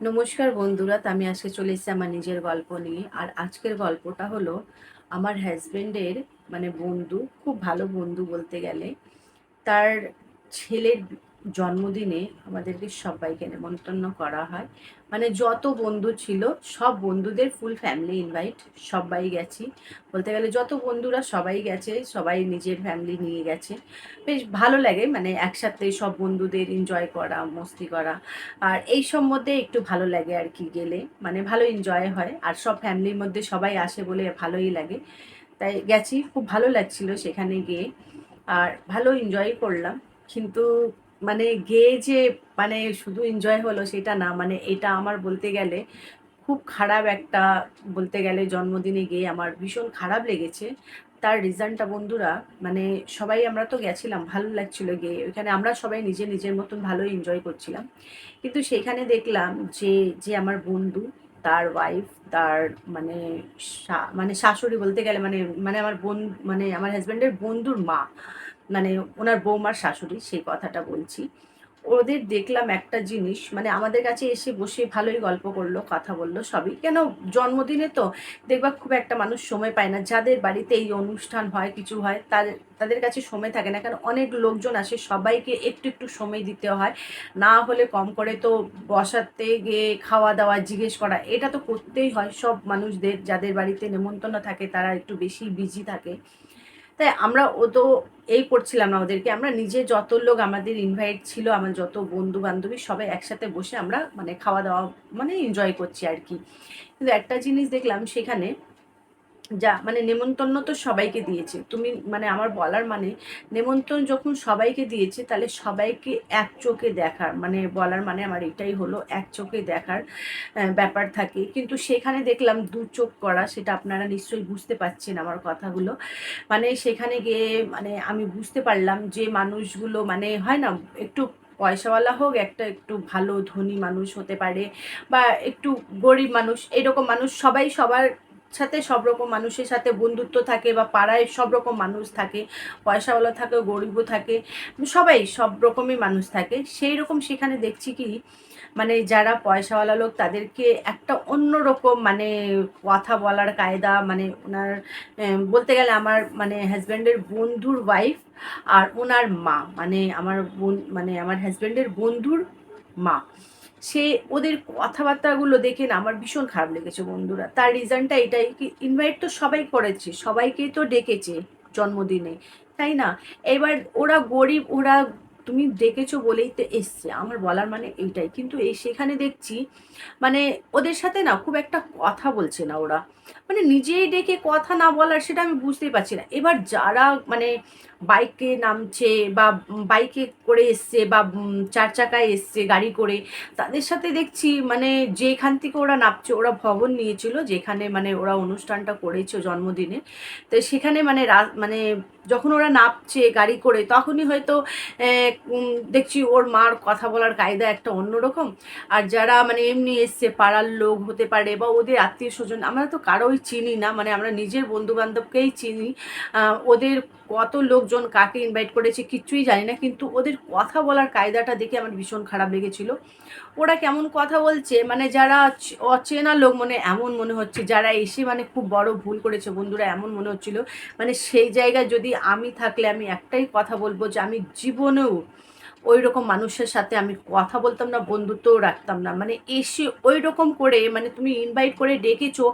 নমস্কার বন্ধুরা আমি আজকে চলে এসেছি আমার নিজের গল্প নিয়ে। আর আজকের গল্পটা হলো আমার হাজব্যান্ডের মানে বন্ধু, খুব ভালো বন্ধু বলতে গেলে। তার ছেলের জন্মদিনে আমাদেরকে সবাইকে নেমন্তন্ন করা হয়। মানে যত বন্ধু ছিল, সব বন্ধুদের ফুল ফ্যামিলি ইনভাইট সবাই গেছি। বলতে গেলে যত বন্ধুরা সবাই গেছে, সবাই নিজের ফ্যামিলি নিয়ে গেছে। বেশ ভালো লাগে মানে একসাথে সব বন্ধুদের এনজয় করা, মস্তি করা। আর এই সব মধ্যে একটু ভালো লাগে আর কি গেলে। মানে ভালো এনজয় হয়, আর সব ফ্যামিলির মধ্যে সবাই আসে বলে ভালোই লাগে। তাই গেছি, খুব ভালো লাগছিল সেখানে গিয়ে। আর ভালো এনজয় করলাম, কিন্তু মানে গেয়ে যে মানে শুধু এনজয় হলো সেটা না মানে এটা আমার বলতে গেলে খুব খারাপ একটা বলতে গেলে জন্মদিনে গিয়ে আমার ভীষণ খারাপ লেগেছে। তার রিজনটা বন্ধুরা মানে সবাই আমরা তো গেছিলাম, ভালো লাগছিল গিয়ে। ওইখানে আমরা সবাই নিজে নিজের মতন ভালো এনজয় করছিলাম। কিন্তু সেখানে দেখলাম যে যে আমার বন্ধু, তার ওয়াইফ তার মানে মানে শাশুড়ি বলতে গেলে মানে মানে আমার বোন মানে আমার হাজব্যান্ডের বন্ধুর মা। মানে ওনার বৌমার শাশুড়ি, সেই কথাটা বলছি। ওদের দেখলাম একটা জিনিস মানে আমাদের কাছে এসে বসে ভালোই গল্প করল, কথা বলল, সবই। কেন, জন্মদিনে তো দেখবা খুব একটা মানুষ সময় পায় না। যাদের বাড়িতে এই অনুষ্ঠান হয়, কিছু হয় তাদের তাদের কাছে সময় থাকে না। কারণ অনেক লোকজন আসে, সবাইকে একটু একটু সময় দিতে হয়। না হলে কম করে তো বসাতে গিয়ে খাওয়া দাওয়া, জিজ্ঞেস করা, এটা তো করতেই হয়। সব মানুষদের, যাদের বাড়িতে নেমন্তন্ন থাকে, তারা একটু বেশি বিজি থাকে। তাই আমরা ও তো এই করছিলাম না ওদেরকে। আমরা নিজে যত লোক আমাদের ইনভাইট ছিল, আমার যত বন্ধু বান্ধবী সবাই একসাথে বসে আমরা মানে খাওয়া দাওয়া মানে এনজয় করছি আর কি। কিন্তু একটা জিনিস দেখলাম সেখানে যা মানে নেমন্তন্ন তো সবাইকে দিয়েছে। তুমি মানে আমার বলার মানে নেমন্তন্ন যখন সবাইকে দিয়েছে, তাহলে সবাইকে এক চোখে দেখার মানে বলার মানে আমার এটাই হলো, এক চোখে দেখার ব্যাপার থাকে। কিন্তু সেখানে দেখলাম দু চোখ করা, সেটা আপনারা নিশ্চয়ই বুঝতে পারছেন আমার কথাগুলো। মানে সেখানে গিয়ে মানে আমি বুঝতে পারলাম যে মানুষগুলো মানে হয় না, একটু পয়সাওয়ালা হোক, একটা একটু ভালো ধনী মানুষ হতে পারে, বা একটু গরিব মানুষ, এরকম মানুষ সবাই সবার সাথে সব রকম মানুষের সাথে বন্ধুত্ব থাকে বা পাড়ায় সব রকম মানুষ থাকে, পয়সাওয়ালা থাকে, গরিবও থাকে, সবাই সব রকমই মানুষ থাকে। সেই রকম সেখানে দেখছি কি মানে যারা পয়সাওয়ালা লোক তাদেরকে একটা অন্য রকম মানে কথা বলার কায়দা মানে ওনার বলতে গেলে আমার মানে হাজব্যান্ডের বন্ধুর ওয়াইফ আর ওনার মা মানে আমার বোন মানে আমার হাজব্যান্ডের বন্ধুর মা। সে ওদের কথাবার্তাগুলো দেখে না, আমার ভীষণ খারাপ লেগেছে বন্ধুরা। তার রিজনটা এটাই কি ইনভাইট তো সবাই করেছে, সবাইকেই তো ডেকেছে জন্মদিনে, তাই না? এবার ওরা গরিব, ওরা তুমি ডেকেছো বলেই তো এসছে, আমার বলার মানে এইটাই। কিন্তু এই সেখানে দেখছি মানে ওদের সাথে না খুব একটা কথা বলছে না ওরা। মানে নিজেই ডেকে কথা না বলার সেটা আমি বুঝতেই পারছি না। এবার যারা মানে বাইকে নামছে বা বাইকে করে এসছে বা চার চাকায় এসছে গাড়ি করে, তাদের সাথে দেখছি মানে যেখান থেকে ওরা নামছে, ওরা ভবন নিয়েছিল, যেখানে মানে ওরা অনুষ্ঠানটা করেছে জন্মদিনে। তো সেখানে মানে মানে যখন ওরা নাপছে, গাড়ি করে, তখনই হয়তো দেখছি ওর মার কথা বলার কায়দা একটা অন্যরকম আর যারা মানে এমনি এসছে, পাড়ার লোক হতে পারে বা ওদের আত্মীয় স্বজন আমরা তো কারোই চিনি না। মানে আমরা নিজের বন্ধুবান্ধবকেই চিনি। ওদের কত লোকজন কাকে ইনভাইট করেছে কিচ্ছুই জানি না, কিন্তু ওদের কথা বলার কায়দাটা দেখে আমার ভীষণ খারাপ লেগেছিল। ওরা কেমন কথা বলছে মানে যারা অচেনা লোক, মনে এমন মনে হচ্ছে, যারা এসে মানে খুব বড় ভুল করেছে, বন্ধুরা এমন মনে হচ্ছিল। মানে সেই জায়গায় যদি আমি থাকলে আমি একটাই কথা বলব যে আমি জীবনেও ওই রকম মানুষের সাথে আমি কথা বলতাম না, বন্ধুত্বও রাখতাম না। মানে এসে ওই রকম করে মানে তুমি ইনভাইট করে ডেকেছো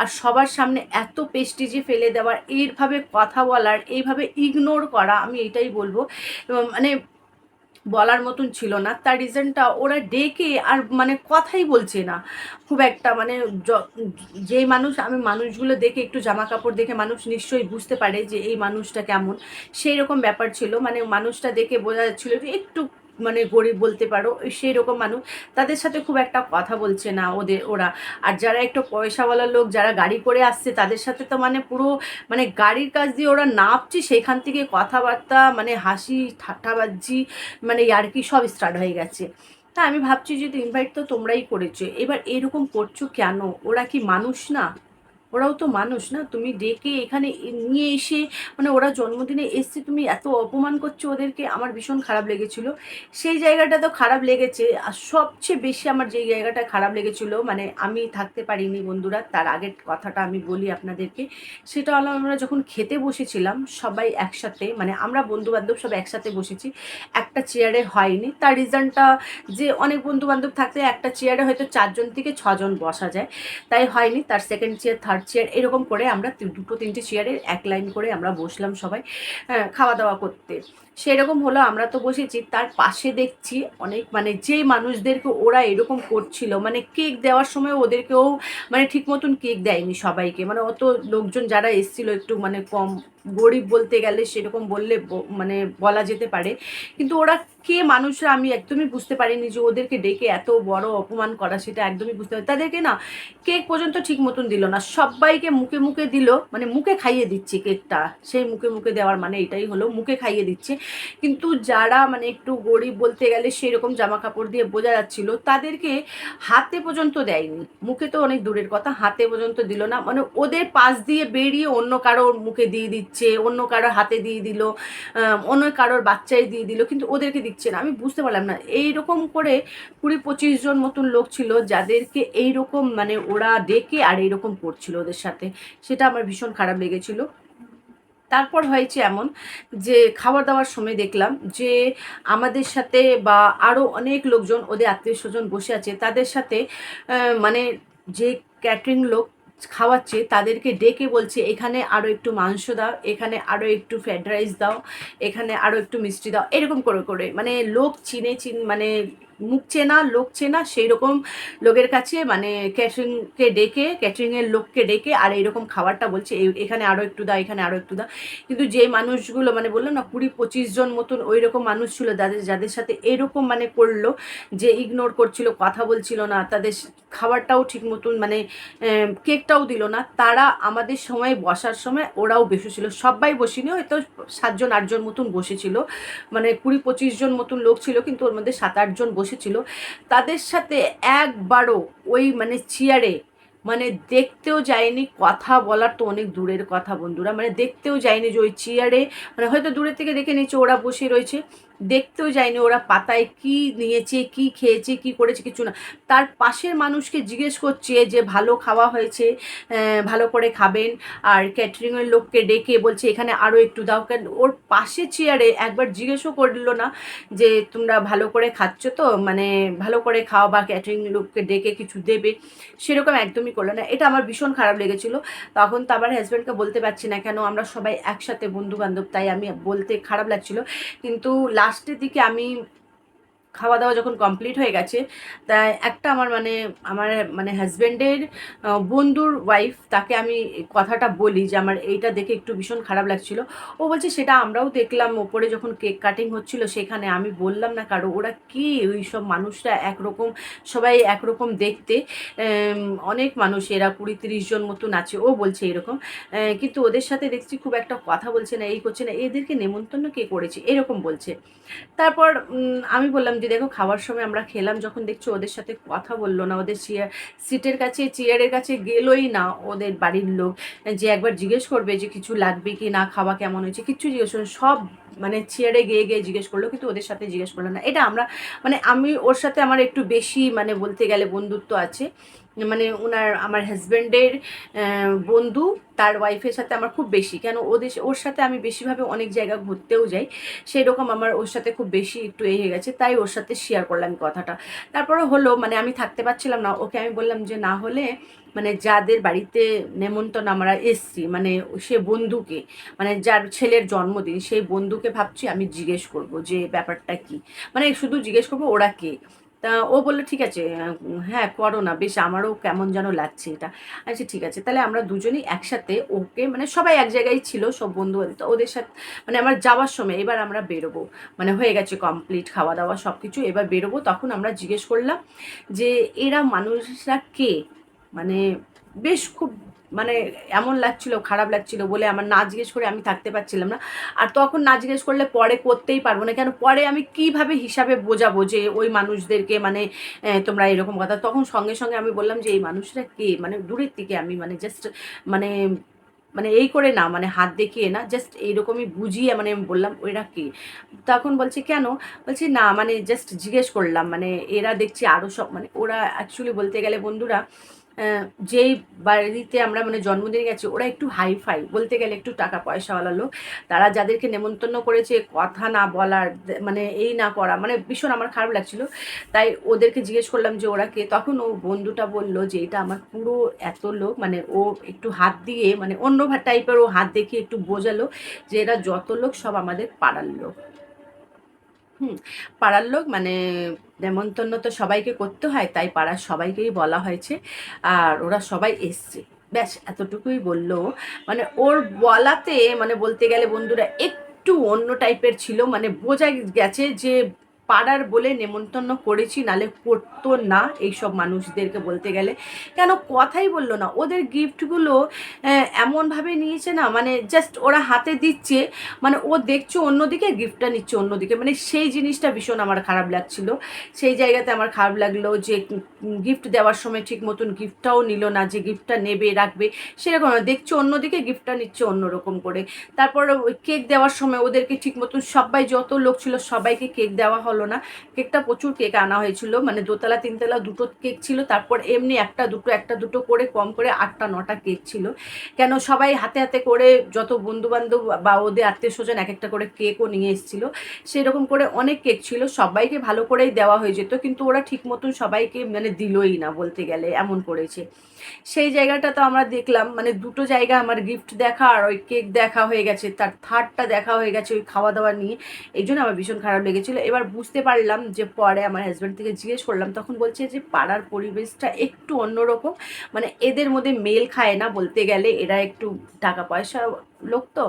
আর সবার সামনে এত পেস্টিজে ফেলে দেওয়ার এইভাবে কথা বলার, এইভাবে ইগনোর করা, আমি এটাই বলব। মানে বলার মতন ছিল না। তার রিজনটা ওরা ডেকে আর মানে কথাই বলছে না। খুব একটা মানে যে মানুষ, আমি মানুষগুলো দেখে একটু জামা কাপড় দেখে মানুষ নিশ্চয়ই বুঝতে পারে যে এই মানুষটা কেমন। সেই রকম ব্যাপার ছিল। মানে মানুষটা দেখে বোঝা যাচ্ছিল যে একটু মানে গরিব বলতে পারো, সেই রকম মানুষ। তাদের সাথে খুব একটা কথা বলছে না ওদের, ওরা। আর যারা একটু পয়সাওয়ালা লোক, যারা গাড়ি করে আসছে, তাদের সাথে তো মানে পুরো মানে গাড়ির কাজ দিয়ে ওরা নাপছে সেখান থেকে কথাবার্তা মানে হাসি, ঠাট্টাবাজি মানে ইয়ার্কি সব স্টার্ট হয়ে গেছে। তা আমি ভাবছি যদি ইনভাইট তো তোমরাই করেছ। এবার এরকম করছ কেন? ওরা কি মানুষ না? ওরাও তো মানুষ না। তুমি ডেকে এখানে নিয়ে এসে মানে ওরা জন্মদিনে এসছে, তুমি এত অপমান করছ ওদেরকে, আমার ভীষণ খারাপ লেগেছিল। সেই জায়গাটা তো খারাপ লেগেছে, আর সবচেয়ে বেশি আমার যেই জায়গাটা খারাপ লেগেছিল মানে আমি থাকতে পারিনি বন্ধুরা, তার আগের কথাটা আমি বলি আপনাদেরকে, সেটা হলো আমরা যখন খেতে বসেছিলাম, সবাই একসাথে মানে আমরা বন্ধু বান্ধব সব একসাথে বসেছি, একটা চেয়ারে হয়নি। তার রিজনটা যে অনেক বন্ধু বান্ধব থাকতে একটা চেয়ারে হয়তো চারজন থেকে ছজন বসা যায়, তাই হয়নি। তার সেকেন্ড চেয়ার থার্ড চেয়ার এরকম করে আমরা দুটো তিনটে চেয়ারে এক লাইন করে আমরা বসলাম সবাই হ্যাঁ, খাওয়া দাওয়া করতে। সেরকম হলো আমরা তো বসেছি তার পাশে দেখছি অনেক মানে যে মানুষদেরকে ওরা এরকম করছিল মানে কেক দেওয়ার সময় ওদেরকেও মানে ঠিক মতন কেক দেয়নি সবাইকে মানে অত লোকজন যারা এসছিল একটু মানে কম গরিব বলতে গেলে সেরকম বললে মানে বলা যেতে পারে। কিন্তু ওরা কে মানুষরা আমি একদমই বুঝতে পারিনি যে ওদেরকে ডেকে এত বড় অপমান করা, সেটা একদমই বুঝতে পারি তাদেরকে না কেক পর্যন্ত ঠিক মতন দিল না। সবাইকে মুখে মুখে দিল মানে মুখে খাইয়ে দিচ্ছে কেকটা। সেই মুখে মুখে দেওয়ার মানে এটাই হলো, মুখে খাইয়ে দিচ্ছে। কিন্তু যারা মানে একটু গরিব বলতে গেলে সেরকম জামা কাপড় দিয়ে বোঝা যাচ্ছিল, তাদেরকে হাতে পর্যন্ত দেয়নি। মুখে তো অনেক দূরের কথা, হাতে পর্যন্ত দিল না। মানে ওদের পাশ দিয়ে বেরিয়ে অন্য কারোর মুখে দিয়ে দিচ্ছে। অন্য কারোর হাতে দিয়ে দিল অন্য কারোর বাচ্চাই দিয়ে দিল, কিন্তু ওদেরকে দিচ্ছে না। আমি বুঝতে পারলাম না। এইরকম করে কুড়ি পঁচিশ জন মতন লোক ছিল যাদেরকে এইরকম মানে ওরা ডেকে আর এইরকম করছিল ওদের সাথে। সেটা আমার ভীষণ খারাপ লেগেছিলো। তারপর হয়েছে এমন যে খাবার দাবার সময় দেখলাম যে আমাদের সাথে বা আরও অনেক লোকজন, ওদের আত্মীয় স্বজন বসে আছে। তাদের সাথে মানে যে ক্যাটারিং লোক খাওয়াচ্ছে, তাদেরকে ডেকে বলছে, এখানে আরও একটু মাংস দাও, এখানে আরও একটু ফ্রাইড রাইস দাও, এখানে আরও একটু মিষ্টি দাও। এরকম করে করে। মানে লোক চিনে, চিন মানে মুখ চেনা, লোক চেনা সেই রকম লোকের কাছে মানে ক্যাটারিংকে ডেকে ক্যাটারিংয়ের লোককে ডেকে আর এইরকম খাবারটা বলছে এখানে আরও একটু দাও, এখানে আরও একটু দাও। কিন্তু যে মানুষগুলো মানে বলল না, কুড়ি পঁচিশ জন মতন ওই রকম মানুষ ছিল যাদের যাদের সাথে এরকম মানে করল যে ইগনোর করছিল, কথা বলছিল না, তাদের খাবারটাও ঠিক মতন মানে কেকটাও দিল না। তারা আমাদের সময় বসার সময় ওরাও বসেছিল। সবাই বসিনি, হয়তো সাতজন, আটজন মতন বসেছিল। মানে কুড়ি পঁচিশ জন মতন লোক ছিল, কিন্তু ওর মধ্যে সাত, আটজন বসেছিল, তাদের সাথে একবারও ওই মানে চেয়ারে মানে দেখতেও যায়নি, কথা বলার তো অনেক দূরের কথা বন্ধুরা মানে দেখতেও যায়নি যে ওই চেয়ারে মানে হয়তো দূরের থেকে দেখে নিচ্ছে ওরা বসে রয়েছে। দেখতেও যায়নি ওরা পাতায় কি নিয়েছে, কি খেয়েছে, কি করেছে কিছু না। তার পাশের মানুষকে জিজ্ঞেস করছে যে ভালো খাওয়া হয়েছে ভালো করে খাবেন। আর ক্যাটারিংয়ের লোককে ডেকে বলছে, এখানে আরও একটু দাও। কেন ওর পাশে চেয়ারে একবার জিজ্ঞেসও করল না যে, তোমরা ভালো করে খাচ্ছ তো? মানে ভালো করে খাও বা ক্যাটারিং লোককে ডেকে কিছু দেবে? সেরকম একদমই করল না। এটা আমার ভীষণ খারাপ লেগেছিলো। তখন তো আবার হাজব্যান্ডকে বলতে পারছি না কেন, আমরা সবাই একসাথে বন্ধু বান্ধব তাই আমি বলতে খারাপ লাগছিল। কিন্তু লাস্ট লাস্টের দিকে আমি খাওয়া দাওয়া যখন কমপ্লিট হয়ে গেছে, তাই একটা আমার মানে আমার মানে হাজব্যান্ডের বন্ধুর ওয়াইফ তাকে আমি কথাটা বলি যে আমার এইটা দেখে একটু ভীষণ খারাপ লাগছিল। ও বলছে, সেটা আমরাও দেখলাম, ওপরে যখন কেক কাটিং হচ্ছিল সেখানে আমি বললাম না কারও, ওরা কি ওই সব মানুষরা একরকম, সবাই একরকম দেখতে অনেক মানুষ, এরা কুড়ি তিরিশ জন মতন আছে। ও বলছে এরকম কিন্তু ওদের সাথে দেখছি খুব একটা কথা বলছে না, এই করছে না, এদেরকে নেমন্তন্ন কে করেছে? এরকম বলছে। তারপর আমি বললাম যে দেখো খাওয়ার সময় আমরা খেলাম, যখন দেখছি ওদের সাথে কথা বলল না, ওদের চেয়ার, সিটের কাছে, চেয়ারের কাছে গেলোই না ওদের বাড়ির লোক। যে একবার জিজ্ঞেস করবে যে কিছু লাগবে কি না, খাওয়া কেমন হয়েছে কিছু জিজ্ঞেস সব মানে চেয়ারে গিয়ে গিয়ে জিজ্ঞেস করল, কিন্তু ওদের সাথে জিজ্ঞেস করল না। এটা আমরা মানে আমি ওর সাথে আমার একটু বেশি মানে বলতে গেলে বন্ধুত্ব আছে। মানে ওনার আমার হাজব্যান্ডের বন্ধু, তার ওয়াইফের সাথে আমার খুব বেশি। কেন ওদের ওর সাথে আমি বেশিভাবে অনেক জায়গা ঘুরতেও যাই। সেই রকম আমার ওর সাথে খুব বেশি একটু এ হয়ে গেছে, তাই ওর সাথে শেয়ার করলাম কথাটা। তারপরে হলো মানে আমি থাকতে পারছিলাম না। ওকে আমি বললাম যে, না হলে মানে যাদের বাড়িতে নেমন্তন্ন আমরা এসছি মানে সে বন্ধুকে মানে যার ছেলের জন্মদিন, সেই বন্ধুকে ভাবছি আমি জিজ্ঞেস করব যে ব্যাপারটা কি? মানে শুধু জিজ্ঞেস করব, ওরা কে? তা ও বলল, ঠিক আছে হ্যাঁ করো না, বেশ আমারও কেমন যেন লাগছে এটা। আচ্ছা ঠিক আছে, তাহলে আমরা দুজনেই একসাথে ওকে মানে সবাই এক জায়গায় ছিল, সব বন্ধু তো ওদের সাথে মানে আমার যাওয়ার সময় এবার আমরা বেরোবো মানে হয়ে গেছে কমপ্লিট খাওয়া দাওয়া সব কিছু এবার বেরোবো, তখন আমরা জিজ্ঞেস করলাম যে, এরা মানুষরা কে? মানে বেশ খুব মানে এমন লাগছিল, খারাপ লাগছিল বলে আমার না জিজ্ঞেস করে আমি থাকতে পারছিলাম না। আর তখন না জিজ্ঞেস করলে পরে করতেই পারব না। কেন? পরে আমি কীভাবে হিসাবে বোঝাবো যে ওই মানুষদেরকে মানে তোমরা এরকম কথা? তখন সঙ্গে সঙ্গে আমি বললাম যে, এই মানুষরা কে? মানে দূরের থেকে আমি মানে জাস্ট মানে মানে এই করে না মানে হাত দেখিয়ে না জাস্ট এইরকমই বুঝিয়ে মানে আমি বললাম, ওইরা কে? তখন বলছে, কেন? বলছি, না মানে জাস্ট জিজ্ঞেস করলাম মানে এরা দেখছি আরও সব মানে ওরা অ্যাকচুয়ালি বলতে গেলে বন্ধুরা যেই বাড়িতে আমরা মানে জন্মদিনে গেছি, ওরা একটু হাই ফাই বলতে গেলে একটু টাকা পয়সাওয়ালা লোক। তারা যাদেরকে নেমন্তন্ন করেছে, কথা না বলার মানে এই না করা মানে ভীষণ আমার খারাপ লাগছিল। তাই ওদেরকে জিজ্ঞেস করলাম যে ওরা কে? তখন ও বন্ধুটা বলল যে, এটা আমার পুরো এত লোক। মানে ও একটু হাত দিয়ে মানে অন্য টাইপের ও হাত দেখিয়ে একটু বোঝালো যে, এরা যত লোক, সব আমাদের পাড়ার লোক। হুম, পাড়ার লোক মানে নেমন্তন্ন তো সবাইকে করতে হয়, তাই পাড়ার সবাইকেই বলা হয়েছে। আর ওরা সবাই এসছে। ব্যাস, এতটুকুই বলল। মানে ওর বলাতে মানে বলতে গেলে বন্ধুরা, একটু অন্য টাইপের ছিল। মানে বোঝা গেছে যে পাড়ার বলে নেমন্তন্ন করেছি, নালে করতো না এইসব মানুষদেরকে বলতে গেলে। কেন কথাই বলল না। ওদের গিফটগুলো এমনভাবে নিয়েছে না মানে জাস্ট ওরা হাতে দিচ্ছে মানে ও দেখছে অন্যদিকে, গিফটটা নিচ্ছে অন্যদিকে। মানে সেই জিনিসটা ভীষণ আমার খারাপ লাগছিল। সেই জায়গাতে আমার খারাপ লাগল যে গিফট দেওয়ার সময় ঠিক মতন গিফটটাও নিল না, যে গিফটটা নেবে, রাখবে, সেরকম দেখছ অন্যদিকে, গিফটটা নিচ্ছে অন্যরকম করে। তারপর কেক দেওয়ার সময় ওদেরকে ঠিক মতন সবাই, যত লোক ছিল সবাইকে কেক দেওয়া হলো। হলো না। কেকটা প্রচুর কেক আনা হয়েছিল মানে দোতলা, তিনতলা দুটো কেক ছিল, তারপর এমনি একটা দুটো একটা দুটো করে, কম করে আটটা, নটা কেক ছিল। কেন সবাই হাতে হাতে করে যত বন্ধু বান্ধব বা ওদের আত্মীয় স্বজন এক একটা করে কেকও নিয়ে এসেছিল, সেরকম করে অনেক কেক ছিল, সবাইকে ভালো করেই দেওয়া হয়ে যেত, কিন্তু ওরা ঠিক মতন সবাইকে মানে দিলই না বলতে গেলে, এমন করেছে। সেই জায়গাটা তো আমরা দেখলাম মানে দুটো জায়গা আমার গিফট দেখা আর ওই কেক দেখা হয়ে গেছে, তার থার্ডটা দেখা হয়ে গেছে ওই খাওয়া দাওয়া নিয়ে। এই জন্য আমার ভীষণ খারাপ লেগেছিলো। এবার বুঝতে পারলাম যে পরে আমার হাজব্যান্ড থেকে জিজ্ঞেস করলাম, তখন বলছে যে পাড়ার পরিবেশটা একটু অন্যরকম মানে এদের মধ্যে মেল খায় না বলতে গেলে, এরা একটু টাকা পয়সা লোক তো,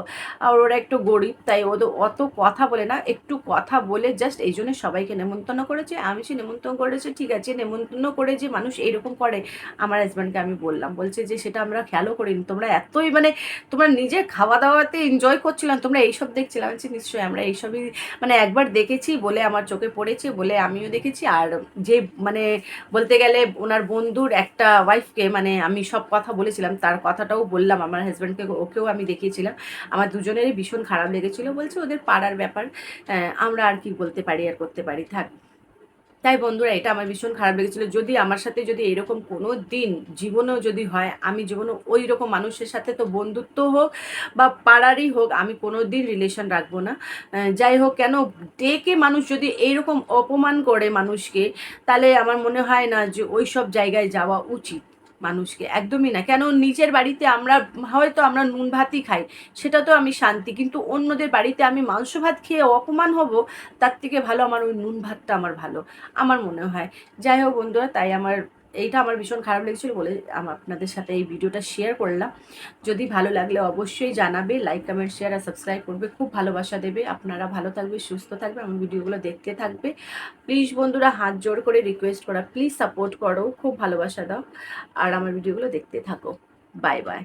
আর ওরা একটু গরিব, তাই ওদের অত কথা বলে না, একটু কথা বলে জাস্ট এই জন্য সবাইকে নেমন্তন্ন করেছে, আমি সে নেমন্তন্ন করেছে, ঠিক আছে, নেমন্তন্ন করে যে মানুষ এইরকম করে, আমার হাজব্যান্ডকে আমি বললাম, বলছে যে সেটা আমরা খেয়ালও করিনি, তোমরা এতই মানে তোমরা নিজের খাওয়া দাওয়াতে এনজয় করছিলাম, তোমরা এইসব দেখছিলাম বলছি, নিশ্চয়ই আমরা এইসবই মানে একবার দেখেছি বলে আমার চোখে পড়েছে বলে আমিও দেখেছি, আর যে মানে বলতে গেলে ওনার বন্ধুর একটা ওয়াইফকে মানে আমি সব কথা বলেছিলাম, তার কথাটাও বললাম, আমার হাজব্যান্ডকে ওকেও আমি দেখিয়েছি করেছিলাম আমার দুজনেরই ভীষণ খারাপ লেগেছিল। বলছে, ওদের পাড়ার ব্যাপার আমরা আর কি বলতে পারি আর করতে পারি, থাক। তাই বন্ধুরা, এটা আমার ভীষণ খারাপ লেগেছিলো। যদি আমার সাথে যদি এরকম কোনো দিন জীবনেও যদি হয়, আমি জীবনে ওই রকম মানুষের সাথে তো বন্ধুত্ব হোক বা পাড়ারই হোক, আমি কোনো দিন রিলেশন রাখব না। যাই হোক, কেন ডেকে মানুষ যদি এইরকম অপমান করে মানুষকে, তাহলে আমার মনে হয় না যে ওই সব জায়গায় যাওয়া উচিত। মানুষকে, একদমই না। কেন নিজের বাড়িতে আমরা, হয়তো আমরা নুন ভাতই খাই, সেটা তো আমি শান্তি, কিন্তু অন্যদের বাড়িতে আমি মাংস ভাত খেয়ে অপমান হব, তার থেকে ভালো আমার ওই নুন ভাতটা আমার ভালো, আমার মনে হয়। যাই হোক বন্ধুরা, তাই আমার এইটা আমার ভীষণ খারাপ লেগেছিল বলে আপনাদের সাথে এই ভিডিওটা শেয়ার করলাম। যদি ভালো লাগলে অবশ্যই জানাবে লাইক কমেন্ট শেয়ার আর সাবস্ক্রাইব করবে। খুব ভালোবাসা দেবে। আপনারা ভালো থাকবে, সুস্থ থাকবে, আমার ভিডিওগুলো দেখতে থাকবে। প্লিজ বন্ধুরা, হাত জোর করে রিকোয়েস্ট করা প্লিজ সাপোর্ট করো। খুব ভালোবাসা দাও। আর আমার ভিডিওগুলো দেখতে থাকো। Bye bye